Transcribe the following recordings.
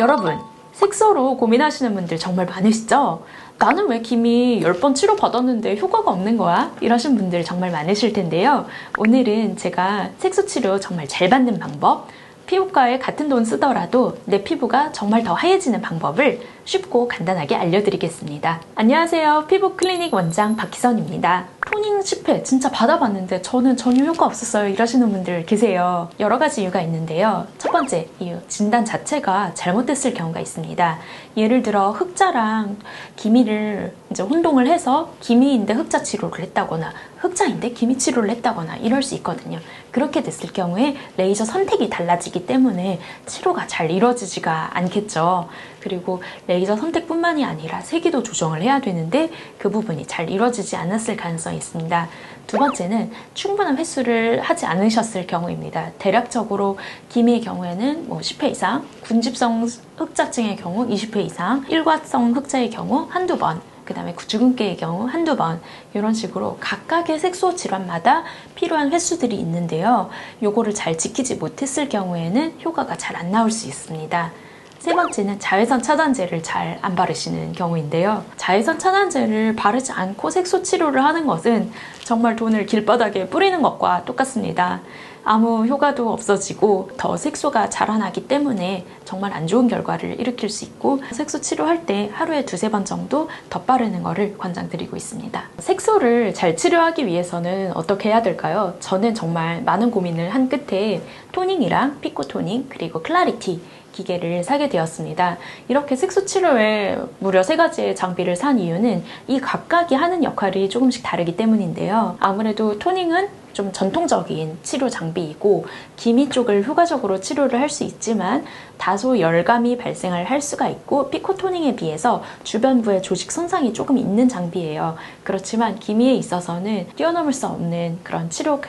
여러분, 색소로 고민하시는 분들 정말 많으시죠? 나는 왜 김이 10번 치료받았는데 효과가 없는 거야? 이러신 분들 정말 많으실 텐데요. 오늘은 제가 색소 치료 정말 잘 받는 방법, 피부과에 같은 돈 쓰더라도 내 피부가 정말 더 하얘지는 방법을 쉽고 간단하게 알려드리겠습니다. 안녕하세요. 피부 클리닉 원장 박희선입니다. 토닝 10회 진짜 받아봤는데 저는 전혀 효과 없었어요. 이러시는 분들 계세요. 여러 가지 이유가 있는데요. 첫 번째 이유, 진단 자체가 잘못됐을 경우가 있습니다. 예를 들어 흑자랑 기미를 이제 혼동을 해서 기미인데 흑자 치료를 했다거나 흑자인데 기미 치료를 했다거나 이럴 수 있거든요. 그렇게 됐을 경우에 레이저 선택이 달라지기 때문에 치료가 잘 이루어지지가 않겠죠. 그리고 레이저 선택뿐만이 아니라 세기도 조정을 해야 되는데 그 부분이 잘 이루어지지 않았을 가능성이 있습니다. 두 번째는 충분한 횟수를 하지 않으셨을 경우입니다. 대략적으로 기미의 경우에는 뭐 10회 이상, 군집성 흑자증의 경우 20회 이상, 일과성 흑자의 경우 한두 번, 그 다음에 주근깨의 경우 한두 번 이런 식으로 각각의 색소 질환마다 필요한 횟수들이 있는데요. 요거를 잘 지키지 못했을 경우에는 효과가 잘 안 나올 수 있습니다. 세 번째는 자외선 차단제를 잘 안 바르시는 경우인데요. 자외선 차단제를 바르지 않고 색소 치료를 하는 것은 정말 돈을 길바닥에 뿌리는 것과 똑같습니다. 아무 효과도 없어지고 더 색소가 자라나기 때문에 정말 안 좋은 결과를 일으킬 수 있고 색소 치료할 때 하루에 두세 번 정도 덧바르는 것을 권장드리고 있습니다. 색소를 잘 치료하기 위해서는 어떻게 해야 될까요? 저는 정말 많은 고민을 한 끝에 토닝이랑 피코 토닝 그리고 클라리티 기계를 사게 되었습니다. 이렇게 색소 치료에 무려 세 가지의 장비를 산 이유는 이 각각이 하는 역할이 조금씩 다르기 때문인데요. 아무래도 토닝은 좀 전통적인 치료 장비이고 기미 쪽을 효과적으로 치료를 할 수 있지만 다소 열감이 발생을 할 수가 있고 피코토닝에 비해서 주변부에 조직 손상이 조금 있는 장비예요. 그렇지만 기미에 있어서는 뛰어넘을 수 없는 그런 치료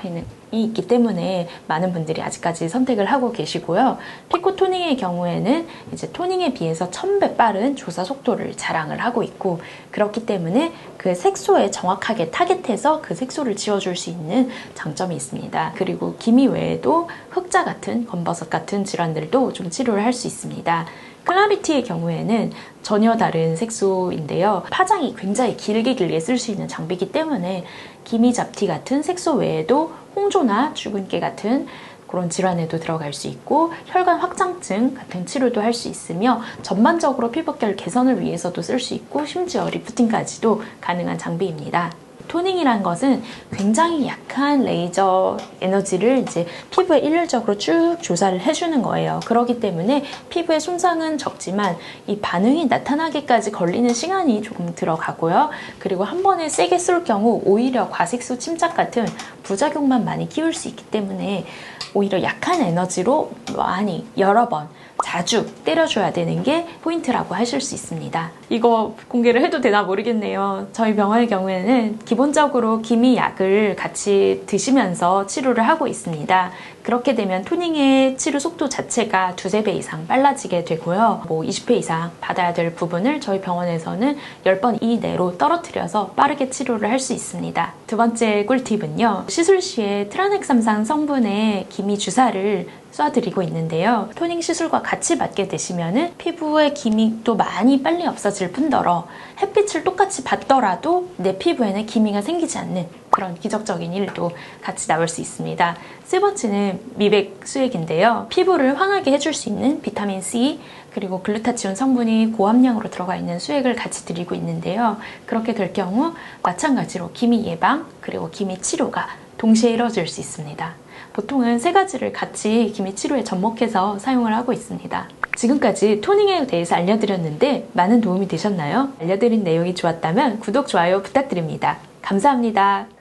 있기 때문에 많은 분들이 아직까지 선택을 하고 계시고요. 피코 토닝의 경우에는 이제 토닝에 비해서 1000배 빠른 조사 속도를 자랑을 하고 있고 그렇기 때문에 그 색소에 정확하게 타겟해서 그 색소를 지워줄 수 있는 장점이 있습니다. 그리고 기미 외에도 흑자 같은 검버섯 같은 질환들도 좀 치료를 할 수 있습니다. 클라리티의 경우에는 전혀 다른 색소인데요. 파장이 굉장히 길게 길게 쓸 수 있는 장비이기 때문에 기미 잡티 같은 색소 외에도 홍조나 주근깨 같은 그런 질환에도 들어갈 수 있고 혈관 확장증 같은 치료도 할 수 있으며 전반적으로 피부결 개선을 위해서도 쓸 수 있고 심지어 리프팅까지도 가능한 장비입니다. 토닝이란 것은 굉장히 약한 레이저 에너지를 이제 피부에 일률적으로 쭉 조사를 해주는 거예요. 그렇기 때문에 피부의 손상은 적지만 이 반응이 나타나기까지 걸리는 시간이 조금 들어가고요. 그리고 한 번에 세게 쏠 경우 오히려 과색소 침착 같은 부작용만 많이 키울 수 있기 때문에 오히려 약한 에너지로 많이 여러 번 자주 때려줘야 되는 게 포인트라고 하실 수 있습니다. 이거 공개를 해도 되나 모르겠네요. 저희 병원의 경우에는 기본적으로 기미 약을 같이 드시면서 치료를 하고 있습니다. 그렇게 되면 토닝의 치료 속도 자체가 두세 배 이상 빨라지게 되고요. 뭐 20회 이상 받아야 될 부분을 저희 병원에서는 10번 이내로 떨어뜨려서 빠르게 치료를 할 수 있습니다. 두 번째 꿀팁은요. 시술 시에 트라넥삼산 성분의 기미 주사를 쏴드리고 있는데요. 토닝 시술과 같이 맞게 되시면은 피부의 기미도 많이 빨리 없어질 뿐더러 햇빛을 똑같이 받더라도 내 피부에는 기미가 생기지 않는 그런 기적적인 일도 같이 나올 수 있습니다. 세 번째는 미백 수액인데요. 피부를 환하게 해줄 수 있는 비타민 C 그리고 글루타치온 성분이 고함량으로 들어가 있는 수액을 같이 드리고 있는데요. 그렇게 될 경우 마찬가지로 기미 예방 그리고 기미 치료가 동시에 이루어질 수 있습니다. 보통은 세 가지를 같이 기미 치료에 접목해서 사용을 하고 있습니다. 지금까지 토닝에 대해서 알려드렸는데 많은 도움이 되셨나요? 알려드린 내용이 좋았다면 구독, 좋아요 부탁드립니다. 감사합니다.